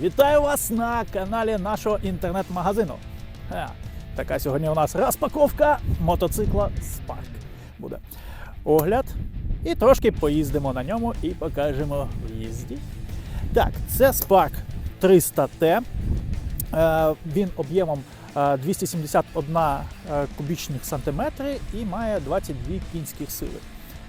Вітаю вас на каналі нашого інтернет-магазину. Е, Така сьогодні у нас розпаковка мотоцикла Spark. Буде огляд. І трошки поїздимо на ньому і покажемо в їзді. Так, це Spark 300T. Е, Він об'ємом е, 271 е, кубічних сантиметри і має 22 кінських сили.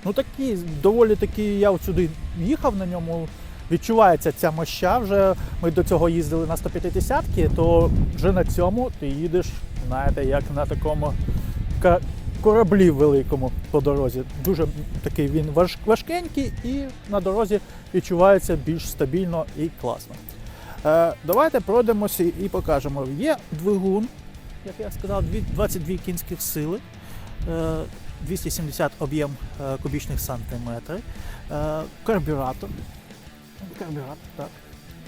Ну такі, доволі таки, я сюди їхав на ньому. Відчувається ця моща. Вже ми до цього їздили на 150-ки, то вже на цьому ти їдеш, знаєте, як на такому кораблі великому по дорозі. Дуже такий він важ- важкенький і на дорозі відчувається більш стабільно і класно. Е, давайте пройдемося і покажемо. Є двигун, як я сказав, дві- 22 кінських сили. Е, 270 об'єм е, кубічних сантиметрів, е, карбюратор. Карбюратор, так.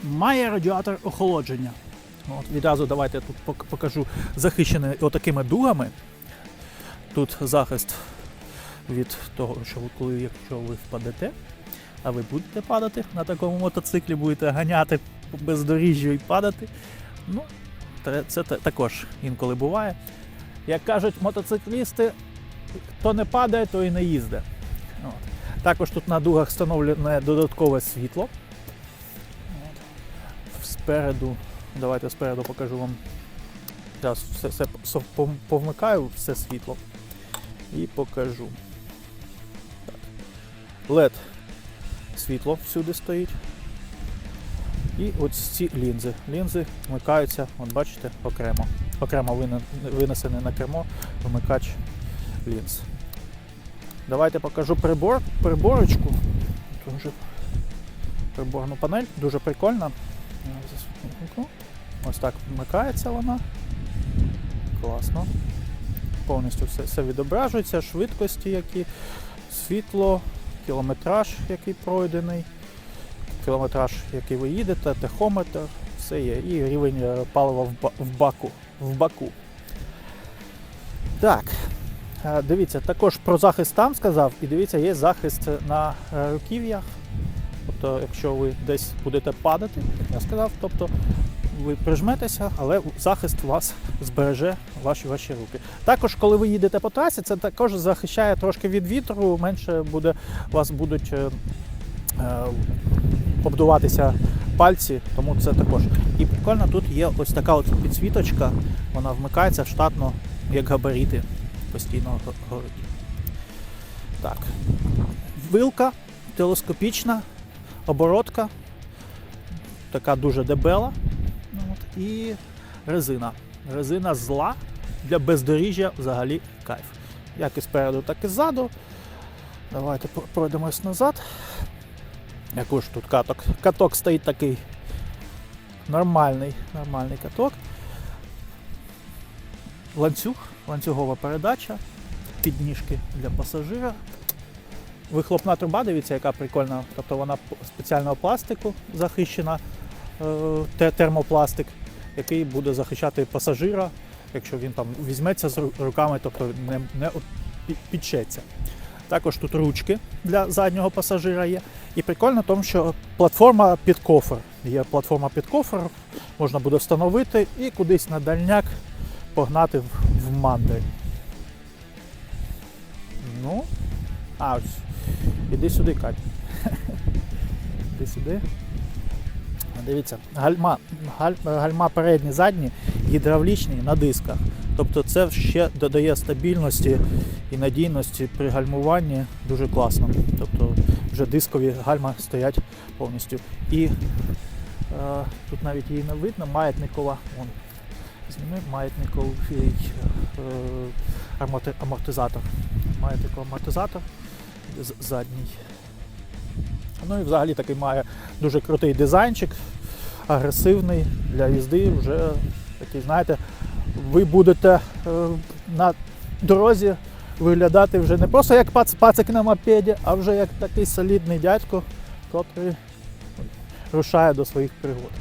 Має радіатор охолодження. От, відразу давайте я тут покажу захищений отакими дугами. Тут захист від того, що ви- коли якщо ви впадете, а ви будете падати на такому мотоциклі, будете ганяти бездоріжжю і падати. Ну, це також інколи буває. Як кажуть мотоциклісти, хто не падає, то і не їздить. От. Також тут на дугах встановлене додаткове світло. Спереду, давайте спереду покажу вам. Зараз все, все повмикаю, все світло. І покажу. LED світло всюди стоїть. І ось ці лінзи. Лінзи вмикаються, от бачите, окремо. Окремо вине- винесений на кермо вмикач лінз. Давайте покажу прибор, приборочку. Приборну панель, дуже прикольна. Вимкну. Ось так вмикається вона. Класно. Повністю все, все відображується, швидкості, які, світло, кілометраж, який пройдений, кілометраж, який ви їдете, тахометр, все є. І рівень е, палива в, в баку. В баку. Так, Е, Дивіться, також про захист там сказав, і дивіться, є захист на е, руків'ях. Тобто, якщо ви десь будете падати, як я сказав, тобто ви прижметеся, але захист вас збереже ваші ваші руки. Також, коли ви їдете по трасі, це також захищає трошки від вітру, менше буде вас будуть е, е, обдуватися пальці, тому це також. І прикольно, тут є ось така от підсвіточка, вона вмикається штатно, як габаріти постійно го- горить. Так. Вилка телескопічна, оборотка, така дуже дебела. Ну, От, і резина. Резина зла для бездоріжжя взагалі кайф. Як і спереду, так і ззаду. Давайте пройдемось назад. Який тут каток? Каток стоїть такий нормальний, нормальний каток. Ланцюг, ланцюгова передача, підніжки для пасажира. Вихлопна труба, дивіться, яка прикольна. Тобто вона спеціального пластику захищена, е, термопластик, який буде захищати пасажира, якщо він там візьметься з руками, тобто не, не от пі- підшеться. Також тут ручки для заднього пасажира є. І прикольно в тому, що платформа під кофр. Є платформа під кофр, можна буде встановити і кудись на дальняк погнати в мандрі. Ну, а ось. Іди сюди, Кать. Іди сюди. Дивіться, гальма, галь, гальма передні, задні, гідравлічні на дисках. Тобто це ще додає стабільності і надійності при гальмуванні дуже класно. Тобто вже дискові гальма стоять повністю. І е, тут навіть її не видно, маятникова. Вон, зніми маятниковий е, амортизатор. Маятниковий амортизатор задній. Ну і взагалі такий має дуже крутий дизайнчик, агресивний для їзди. Вже такий, знаєте, ви будете е, на дорозі виглядати вже не просто як пац, пацик на мопеді, а вже як такий солідний дядько, котрий рушає до своїх пригод.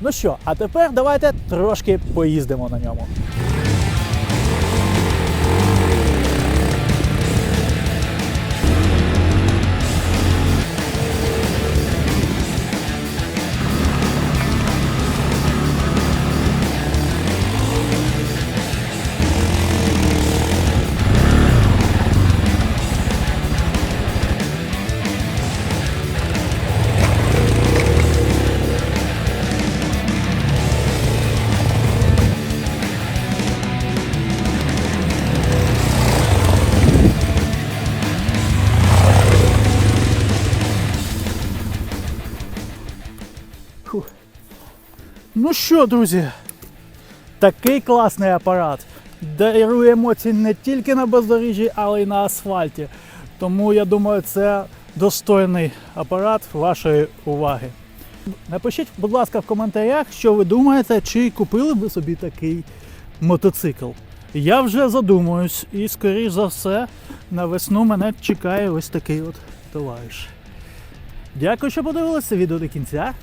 Ну що, а тепер давайте трошки поїздимо на ньому. Ну що, друзі, такий класний апарат. Дарує емоції не тільки на бездоріжжі, але й на асфальті. Тому я думаю, це достойний апарат вашої уваги. Напишіть, будь ласка, в коментарях, що ви думаєте, чи купили ви собі такий мотоцикл. Я вже задумуюсь, і, скоріш за все, на весну мене чекає ось такий от товариш. Дякую, що подивилися відео до кінця.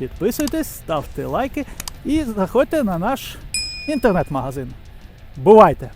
Підписуйтесь, ставте лайки і заходьте на наш інтернет-магазин. Бувайте!